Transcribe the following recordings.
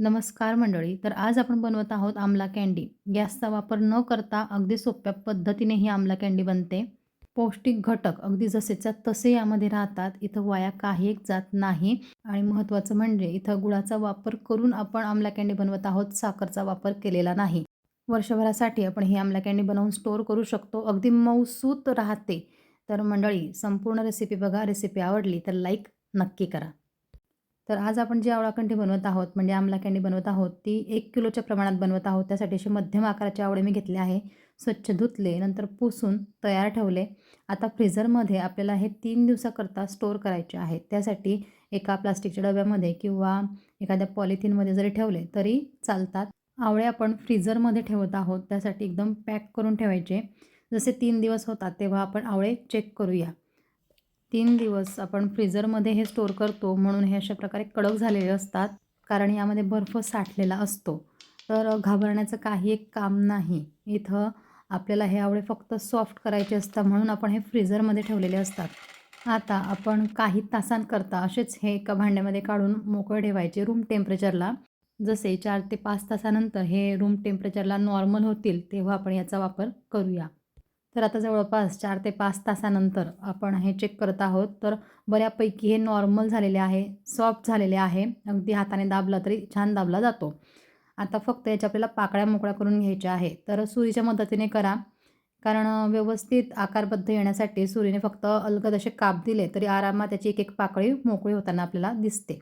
नमस्कार मंडळी तर आज आपण बनवत आहोत आमला कँडी. गॅसचा वापर न करता अगदी सोप्या पद्धतीने ही आमला कँडी बनते. पौष्टिक घटक अगदी जसेच्या तसे यामध्ये राहतात. इथं वाया काही एक जात नाही. आणि महत्त्वाचं म्हणजे इथं गुळाचा वापर करून आपण आमला कँडी बनवत आहोत. साखरचा वापर केलेला नाही. वर्षभरासाठी आपण ही आमला कँडी बनवून स्टोअर करू शकतो. अगदी मौसूत राहते. तर मंडळी संपूर्ण रेसिपी बघा. रेसिपी आवडली तर लाईक नक्की करा. तर आज आपण जी आवळाकंठी बनवत आहोत म्हणजे आमला कँडी बनवत आहोत ती एक किलोच्या प्रमाणात बनवत आहोत. त्यासाठी असे मध्यम आकाराचे आवळे मी घेतले आहे. स्वच्छ धुतले नंतर पुसून तयार ठेवले. आता फ्रीझरमध्ये आपल्याला हे तीन दिवसाकरता स्टोअर करायचे आहेत त्यासाठी एका प्लास्टिकच्या डब्यामध्ये किंवा एखाद्या पॉलिथिनमध्ये जरी ठेवले तरी चालतात. आवळे आपण फ्रीझरमध्ये ठेवत आहोत. त्यासाठी एकदम पॅक करून ठेवायचे. जसे तीन दिवस होतात तेव्हा आपण आवळे चेक करूया. तीन दिवस आपण फ्रीजरमध्ये हे स्टोअर करतो म्हणून हे अशा प्रकारे कडक झालेले असतात कारण यामध्ये बर्फ साठलेला असतो. तर घाबरण्याचं काही एक काम नाही. इथं आपल्याला हे आवळे फक्त सॉफ्ट करायचे असतात म्हणून आपण हे फ्रीझरमध्ये ठेवलेले असतात. आता आपण काही तासांकरता असेच हे एका भांड्यामध्ये काढून मोकळे ठेवायचे रूम टेम्परेचरला. जसे चार ते पाच तासानंतर हे रूम टेम्परेचरला नॉर्मल होतील तेव्हा आपण याचा वापर करूया. तर आता जवळपास चार ते पाच तासानंतर आपण हे चेक करत आहोत. तर बऱ्यापैकी हे नॉर्मल झालेले आहे सॉफ्ट झालेले आहे. अगदी हाताने दाबला तरी छान दाबला जातो. आता फक्त याच्या आपल्याला पाकळ्या मोकळ्या करून घ्यायच्या आहे. तर सुरीच्या मदतीने करा. कारण व्यवस्थित आकारबद्ध येण्यासाठी सुरीने फक्त अलगद असे काप दिले तरी आरामात त्याची एक एक पाकळी मोकळी होताना आपल्याला दिसते.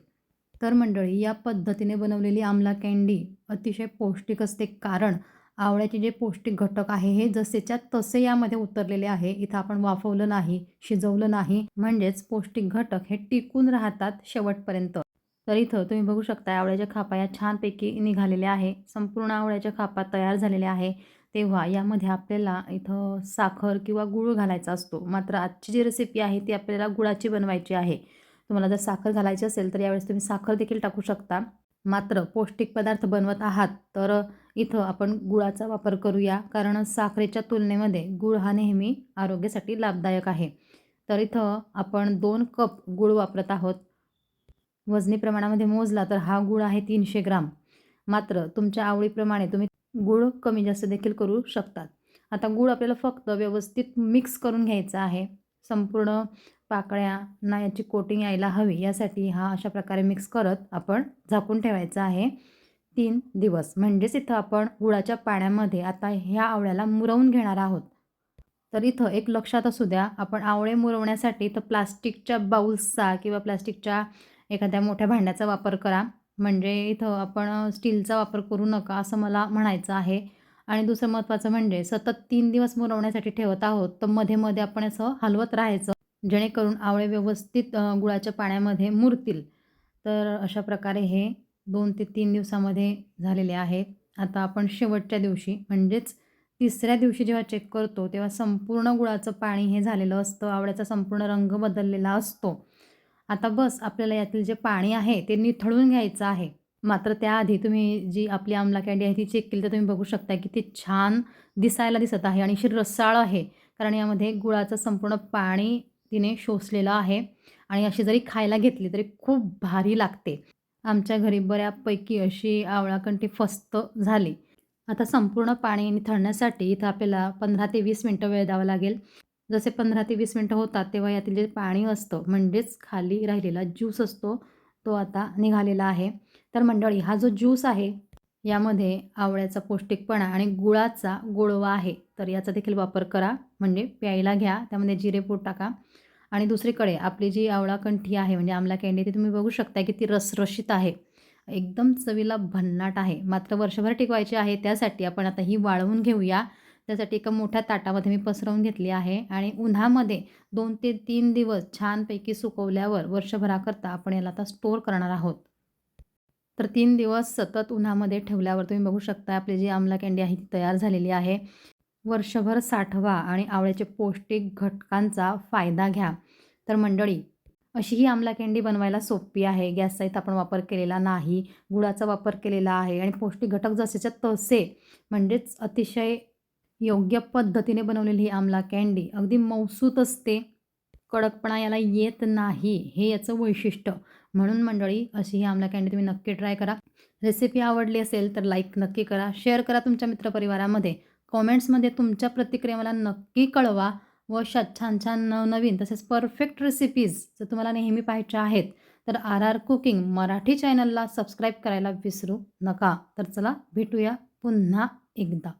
तर मंडळी या पद्धतीने बनवलेली आमला कँडी अतिशय पौष्टिक असते. कारण आवळ्याचे जे पौष्टिक घटक आहे हे जसेच्या तसे यामध्ये उतरलेले आहे. इथं आपण वाफवलं नाही शिजवलं नाही. म्हणजेच पौष्टिक घटक हे टिकून राहतात शेवटपर्यंत. तर इथं तुम्ही बघू शकता आवळ्याच्या खापा या छानपैकी निघालेल्या आहे. संपूर्ण आवळ्याच्या खापा तयार झालेल्या आहे. तेव्हा यामध्ये आपल्याला इथं साखर किंवा गुळ घालायचा असतो. मात्र आजची जी रेसिपी आहे ती आपल्याला गुळाची बनवायची आहे. तुम्हाला जर साखर घालायची असेल तर यावेळेस तुम्ही साखर देखील टाकू शकता. मात्र पौष्टिक पदार्थ बनवत आहात तर इथं आपण गुळाचा वापर करूया कारण साखरेच्या तुलनेमध्ये गुळ हा नेहमी आरोग्यासाठी लाभदायक आहे. तर इथं आपण दोन कप गुळ वापरत आहोत. वजनी प्रमाणामध्ये मोजला तर हा गुळ आहे तीनशे ग्राम. मात्र तुमच्या आवडीप्रमाणे तुम्ही गुळ कमी जास्त देखील करू शकतात. आता गुळ आपल्याला फक्त व्यवस्थित मिक्स करून घ्यायचा आहे. संपूर्ण पाकळ्या ना याची कोटिंग यायला हवी यासाठी हा अशा प्रकारे मिक्स करत आपण झाकून ठेवायचा आहे. तीन दिवस. म्हणजेच इथं आपण गुळाच्या पाण्यामध्ये आता ह्या आवळ्याला मुरवून घेणार आहोत. तर इथं एक लक्षात असू द्या आपण आवळे मुरवण्यासाठी इथं प्लास्टिकच्या बाउल्सचा किंवा प्लास्टिकच्या एखाद्या मोठ्या भांड्याचा वापर करा. म्हणजे इथं आपण स्टीलचा वापर करू नका असं मला म्हणायचं आहे. आणि दुसरं महत्त्वाचं म्हणजे सतत तीन दिवस मुरवण्यासाठी ठेवत आहोत तर मध्ये मध्ये आपण असं हलवत राहायचं. जेणेकरून आवळे व्यवस्थित गुळाच्या पाण्यामध्ये मुरतील. तर अशा प्रकारे हे दोन ते तीन दिवसामध्ये झालेले आहेत. आता आपण शेवटच्या दिवशी म्हणजेच तिसऱ्या दिवशी जेव्हा चेक करतो तेव्हा संपूर्ण गुळाचं पाणी हे झालेलं असतं आवळ्याचा संपूर्ण रंग बदललेला असतो. आता बस आपल्याला यातील जे पाणी आहे ते निथळून घ्यायचं आहे. मात्र त्याआधी तुम्ही जी आपली आमला कँडी आहे ती चेक केली तर तुम्ही बघू शकता की ती छान दिसायला दिसत आहे आणि अशी रसाळ आहे. कारण यामध्ये गुळाचं संपूर्ण पाणी तिने शोषलेलं आहे आणि अशी जरी खायला घेतली तरी खूप भारी लागते. आमच्या घरी बऱ्यापैकी अशी आवळाकंठी फस्त झाली. आता संपूर्ण पाणी निथळण्यासाठी इथं आपल्याला पंधरा ते वीस मिनटं वेळ द्यावा लागेल. जसे पंधरा ते वीस मिनटं होतात तेव्हा यातील जे पाणी असतं म्हणजेच खाली राहिलेला ज्यूस असतो तो आता निघालेला आहे. तर मंडळी हा जो ज्यूस आहे यामध्ये आवळ्याचा पौष्टिकपणा आणि गुळाचा गोळवा आहे. तर याचा देखील वापर करा म्हणजे प्यायला घ्या त्यामध्ये जिरेपूड टाका. आणि दुसरीकडे आपली जी आवळा कंठी आहे म्हणजे आमला कँडी ती तुम्ही बघू शकता की ती रसरशीत आहे. एकदम चवीला भन्नाट आहे. मात्र वर्षभर टिकवायची आहे त्यासाठी आपण आता ही वाळवून घेऊया. त्यासाठी एका मोठ्या ताटामध्ये मी पसरवून घेतली आहे आणि उन्हामध्ये दोन ते तीन दिवस छानपैकी सुकवल्यावर वर्षभराकरता आपण याला आता स्टोअर करणार आहोत. तर तीन दिवस सतत उन्हामध्ये ठेवल्यावर तुम्ही बघू शकता आपली जी आमला कँडी आहे ती तयार झालेली आहे. वर्षभर साठवा आणि आवळ्याचे पौष्टिक घटकांचा फायदा घ्या. तर मंडळी अशी ही आमला कँडी बनवायला सोपी आहे. गॅसचा इथं आपण वापर केलेला नाही गुळाचा वापर केलेला आहे आणि पौष्टिक घटक जसेच्या तसे म्हणजेच अतिशय योग्य पद्धतीने बनवलेली ही आमला कँडी अगदी मौसूत असते. कडकपणा याला येत नाही. हे याचं वैशिष्ट्य. म्हणून मंडळी अशी ही आमला कँडी तुम्ही नक्की ट्राय करा. रेसिपी आवडली असेल तर लाईक नक्की करा. शेअर करा तुमच्या मित्रपरिवारामध्ये. कॉमेंट्समध्ये तुमच्या प्रतिक्रिया मला नक्की कळवा व श छान छान नवनवीन तसेच परफेक्ट रेसिपीज जर तुम्हाला नेहमी पाहायच्या आहेत तर आर आर कुकिंग मराठी चॅनलला सबस्क्राईब करायला विसरू नका. तर चला भेटूया पुन्हा एकदा.